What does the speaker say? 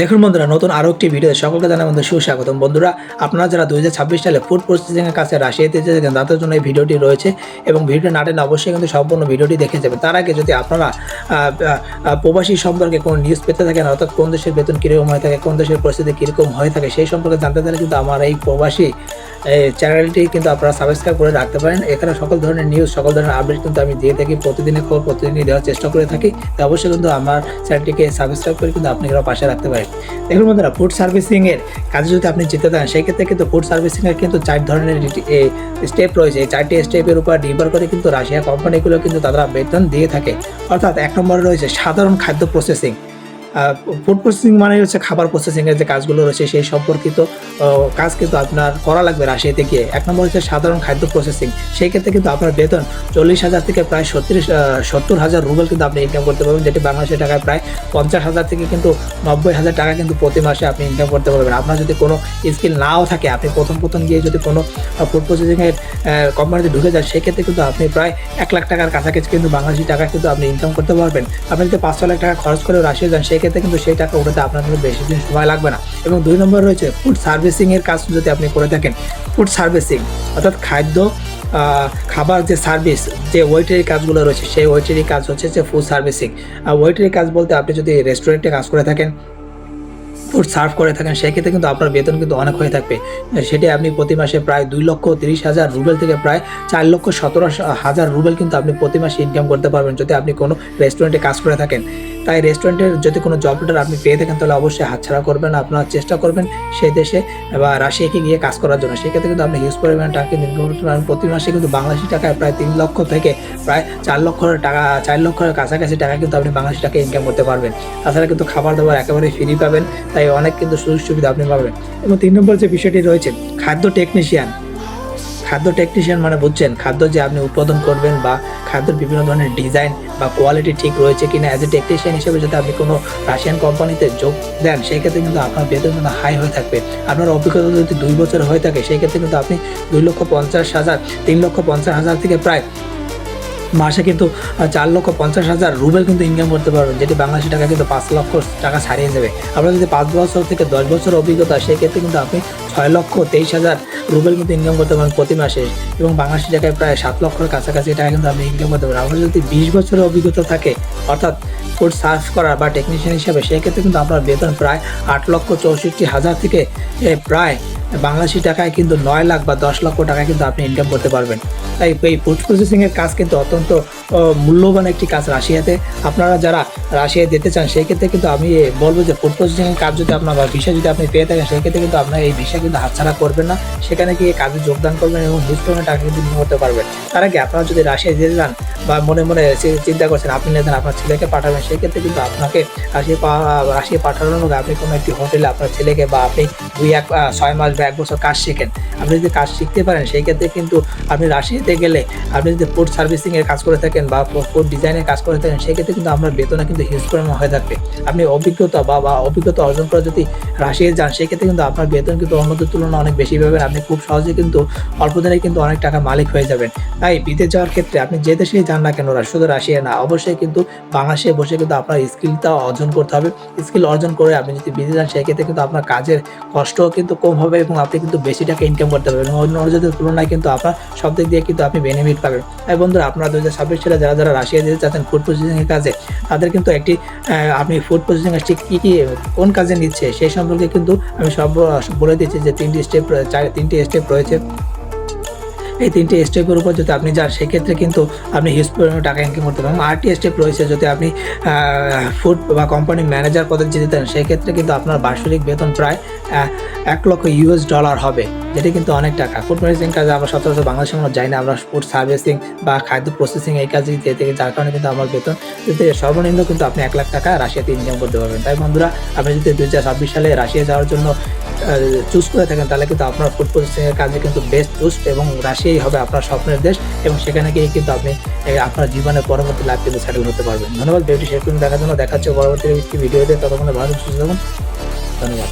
দেখুন বন্ধুরা, নতুন আরও একটি ভিডিও সকলকে জানাই বন্ধু সুস্বাগতম। বন্ধুরা, আপনারা যারা দু হাজার ছাব্বিশ সালে ফুড প্রসেসিংয়ের কাছে রাশিয়াতে যেতেন তাদের জন্য এই ভিডিওটি রয়েছে এবং ভিডিও না টেনে অবশ্যই কিন্তু সম্পূর্ণ ভিডিওটি দেখে যাবেন। তার আগে যদি আপনারা প্রবাসী সম্পর্কে কোনো নিউজ পেতে থাকেন, অর্থাৎ কোন দেশের বেতন কীরকম হয়ে থাকে, কোন দেশের পরিস্থিতি কীরকম হয়ে থাকে, সেই সম্পর্কে জানতে চাইলে কিন্তু আমার এই প্রবাসী চ্যানেলটি কিন্তু আপনারা সাবস্ক্রাইব করে রাখতে পারেন। এখানে সকল ধরনের নিউজ সকল ধরনের আপডেট কিন্তু আমি দিয়ে থাকি। প্রতিদিনের খবর প্রতিদিনই দেওয়ার চেষ্টা করে থাকি। তো অবশ্যই কিন্তু আমার চ্যানেলটিকে সাবস্ক্রাইব করে কিন্তু আপনি এরা পাশে রাখতে পারেন। দেখুন বন্ধুরা ফুড সার্ভিসিং এর কাজে যদি আপনি যেতে চান, সেই ক্ষেত্রে কিন্তু ফুড সার্ভিসিং এর কিন্তু চার ধরনের স্টেপ রয়েছে। এই চারটি স্টেপের উপর নির্ভর করে কিন্তু রাশিয়া কোম্পানিগুলো কিন্তু তারা বেতন দিয়ে থাকে। অর্থাৎ এক নম্বরে রয়েছে সাধারণ খাদ্য প্রসেসিং ফুড প্রসেসিং মানে হচ্ছে খাবার প্রসেসিংয়ের যে কাজগুলো রয়েছে সেই সম্পর্কিত কাজ কিন্তু আপনার করা লাগবে রাশিয়াতে গিয়ে। এক নম্বর হচ্ছে সাধারণ খাদ্য প্রসেসিং সেই ক্ষেত্রে কিন্তু আপনার বেতন চল্লিশ হাজার থেকে প্রায় সত্তিরিশ সত্তর হাজার রুবেল কিন্তু আপনি ইনকাম করতে পারবেন, যেটি বাংলাদেশের টাকায় প্রায় পঞ্চাশ হাজার থেকে কিন্তু নব্বই হাজার টাকা কিন্তু প্রতি মাসে আপনি ইনকাম করতে পারবেন। আপনার যদি কোনো স্কিল নাও থাকে, আপনি প্রথম প্রথম গিয়ে যদি কোনো ফুড প্রসেসিংয়ের কোম্পানিতে ঢুকে যান, সেক্ষেত্রে কিন্তু আপনি প্রায় এক লাখ টাকার কাছাকাছি কিন্তু বাংলাদেশি টাকা কিন্তু আপনি ইনকাম করতে পারবেন। আপনি যদি পাঁচশো লাখ টাকা খরচ করে রাশিয়া যান সেক্ষেত্রে কিন্তু সেই টাকা উঠাতে আপনার কিন্তু বেশি দিন সময় লাগবে না। এবং দুই নম্বর রয়েছে ফুড সার্ভিসিংয়ের কাজ যদি আপনি করে থাকেন। ফুড সার্ভিসিং অর্থাৎ খাদ্য খাবার যে সার্ভিস যে ওয়েটারি কাজগুলো রয়েছে, সেই ওয়েটারি কাজ হচ্ছে যে ফুড সার্ভিসিং আর ওয়েটারি কাজ বলতে আপনি যদি রেস্টুরেন্টে কাজ করে থাকেন ফুড সার্ভ করে থাকেন, সেক্ষেত্রে কিন্তু আপনার বেতন কিন্তু অনেক হয়ে থাকবে। সেটি আপনি প্রতি মাসে প্রায় দুই লক্ষ তিরিশ হাজার রুবেল থেকে প্রায় চার লক্ষ সতেরো হাজার রুবেল কিন্তু আপনি প্রতি মাসে ইনকাম করতে পারবেন যদি আপনি কোনো রেস্টুরেন্টে কাজ করে থাকেন। তাই রেস্টুরেন্টের যদি কোনো জব লেটার আপনি পেয়ে থাকেন, তাহলে অবশ্যই হাতছাড়া করবেন, আপনার চেষ্টা করবেন সেই দেশে বা রাশিয়াকে গিয়ে কাজ করার জন্য। সেক্ষেত্রে কিন্তু আপনি হিউজ পরিমাণে টাকা কিন্তু ইনকাম প্রতি মাসে কিন্তু বাংলাদেশি টাকায় প্রায় তিন লক্ষ থেকে প্রায় চার লক্ষ টাকা, চার লক্ষের কাছাকাছি টাকা কিন্তু আপনি বাংলাদেশি টাকা ইনকাম করতে পারবেন। তাছাড়া কিন্তু খাবার দাবার একেবারে ফ্রি পাবেন, তাই অনেক কিন্তু সুযোগ সুবিধা আপনি পাবেন। এবং তিন নম্বর যে বিষয়টি রয়েছে, খাদ্য টেকনিশিয়ান খাদ্য টেকনিশিয়ান মানে বুঝছেন, খাদ্য যে আপনি উৎপাদন করবেন বা খাদ্যের বিভিন্ন ধরনের ডিজাইন বা কোয়ালিটি ঠিক রয়েছে কিনা অ্যাজ এ টেকনিশিয়ান হিসেবে যদি আপনি কোনো রাশিয়ান কোম্পানিতে যোগ দেন, সেই ক্ষেত্রে কিন্তু আপনার বেতন কিন্তু হাই হয়ে থাকবে। আপনার অভিজ্ঞতা যদি দুই বছর হয়ে থাকে, সেই ক্ষেত্রে কিন্তু আপনি দুই লক্ষ পঞ্চাশ হাজার, তিন লক্ষ পঞ্চাশ হাজার থেকে প্রায় মাসে কিন্তু চার লক্ষ পঞ্চাশ হাজার রুবেল কিন্তু ইনকাম করতে পারবেন যেটি বাংলাদেশি টাকা কিন্তু পাঁচ লক্ষ টাকা ছাড়িয়ে যাবে আপনার যদি পাঁচ বছর থেকে দশ বছর অভিজ্ঞতা সেই ক্ষেত্রে কিন্তু আপনি ছয় লক্ষ তেইশ হাজার রুবেল কিন্তু ইনকাম করতে পারেন প্রতি মাসে। এবং বাংলাদেশি টাকায় প্রায় সাত লক্ষের কাছাকাছি টাকা কিন্তু আপনি ইনকাম করতে পারেন আপনার যদি বিশ বছরের অভিজ্ঞতা থাকে, অর্থাৎ ফুড সার্ভ করার বা টেকনিশিয়ান হিসাবে সেই ক্ষেত্রে কিন্তু আপনার বেতন প্রায় আট লক্ষ চৌষট্টি হাজার থেকে প্রায় বাংলাদেশি টাকায় কিন্তু নয় লাখ বা দশ লক্ষ টাকা কিন্তু আপনি ইনকাম করতে পারবেন। তাই এই ফুড প্রসেসিংয়ের কাজ কিন্তু অত্যন্ত মূল্যবান একটি কাজ রাশিয়াতে। আপনারা যারা রাশিয়ায় যেতে চান সেই ক্ষেত্রে কিন্তু আমি বলব যে ফুড প্রসেসিংয়ের কাজ যদি আপনার, বা ভিসা যদি আপনি পেয়ে থাকেন সেই ক্ষেত্রে কিন্তু আপনার এই ভিসা কিন্তু হাতছাড়া করবেন না। সেখানে গিয়ে কাজে যোগদান করবেন এবং হিউজ পরিমাণে টাকা কিন্তু করতে পারবেন। তার আগে আপনারা যদি রাশিয়ায় যেতে চান, বা মনে মনে চিন্তা করছেন, আপনি নেতেন আপনার ছেলেকে পাঠাবেন সেই ক্ষেত্রে কিন্তু আপনাকে রাশিয়া রাশিয়া পাঠানোর আগে আপনি কোনো একটি হোটেলে আপনার ছেলেকে বা আপনি দুই এক ছয় মাস বা এক বছর কাজ শেখেন। আপনি যদি কাজ শিখতে পারেন, সেই ক্ষেত্রে কিন্তু আপনি রাশিয়াতে গেলে আপনি যদি ফুড সার্ভিসিং এর কাজ করে থাকেন বা ফুড ডিজাইনের কাজ করে থাকেন সেই ক্ষেত্রে কিন্তু আপনার বেতনে কিন্তু হিউজ পরিমাণ হয়ে থাকবে। আপনি অভিজ্ঞতা বা বা অভিজ্ঞতা অর্জন করে যদি রাশিয়ায় যান সেই ক্ষেত্রে কিন্তু আপনার বেতন কিন্তু অন্যদের তুলনায় অনেক বেশি পাবেন। আপনি খুব সহজে কিন্তু অল্প দিনে কিন্তু অনেক টাকা মালিক হয়ে যাবেন। তাই বিদেশ যাওয়ার ক্ষেত্রে আপনি যে দেশেই যান না কেন শুধু রাশিয়া না, অবশ্যই কিন্তু বাংলাদেশে বসে কিন্তু আপনার স্কিলটা অর্জন করতে হবে। স্কিল অর্জন করে আপনি যদি বিদেশ যান, সেক্ষেত্রে কিন্তু আপনার কাজের কষ্টও কিন্তু কম হবে এবং আপনি কিন্তু বেশি টাকা ইনকাম করতে পারবেন অন্য অন্যদের তুলনায় কিন্তু আপনার সব দিক দিয়ে কিন্তু আপনি বেনিফিট পাবেন। তাই বন্ধুরা, আপনারা দু হাজার ছাব্বিশ সালে যারা যারা রাশিয়া যেতে চাচ্ছেন ফুড প্রসেসিংয়ের কাজে, তাদের কিন্তু একটি আপনি ফুড প্রসেসিং ঠিক কী কী, কোন কাজে নিচ্ছে সেই সম্পর্কে কিন্তু আমি সব বলে দিচ্ছি যে তিনটি স্টেপ তিনটি স্টেপ রয়েছে। এই তিনটে স্টেপের উপর যদি আপনি যান, সেক্ষেত্রে কিন্তু আপনি হিউজ পরিমাণে টাকা ইনকাম করতে পারবেন। আরটি স্টেপ রয়েছে, যদি আপনি ফুড বা কোম্পানি ম্যানেজার পদে যেতে চান, সেক্ষেত্রে কিন্তু আপনার বার্ষিক বেতন প্রায় এক লক্ষ ইউএস ডলার হবে, যেটি কিন্তু অনেক টাকা। ফুড ম্যানেজিং কাজে আমরা সচরাচর বাংলাদেশে আমরা যাই না, আমরা ফুড সার্ভিসিং বা খাদ্য প্রসেসিং এই কাজে যেতে থেকে, যার কারণে কিন্তু আমার বেতন সর্বনিম্ন কিন্তু আপনি এক লাখ টাকা রাশিয়াতে ইনকাম করতে পারবেন। তাই বন্ধুরা, আপনি যদি দু হাজার ছাব্বিশ সালে রাশিয়া যাওয়ার জন্য চুজ করে থাকেন, তাহলে কিন্তু আপনার ফুড প্রসেসিংয়ের কাজে কিন্তু বেস্ট চুজ এবং রাশিয়াই হবে আপনার স্বপ্নের দেশ এবং সেখানে গিয়ে কিন্তু আপনি আপনার জীবনের পরবর্তী লাভ কিন্তু সেটেল হতে পারবেন। ধন্যবাদ, ভিডিওটি শেয়ার করুন দেখার জন্য। দেখাচ্ছে পরবর্তী ভিডিওতে। ততক্ষণে ভালো সুস্থ থাকুন। ধন্যবাদ।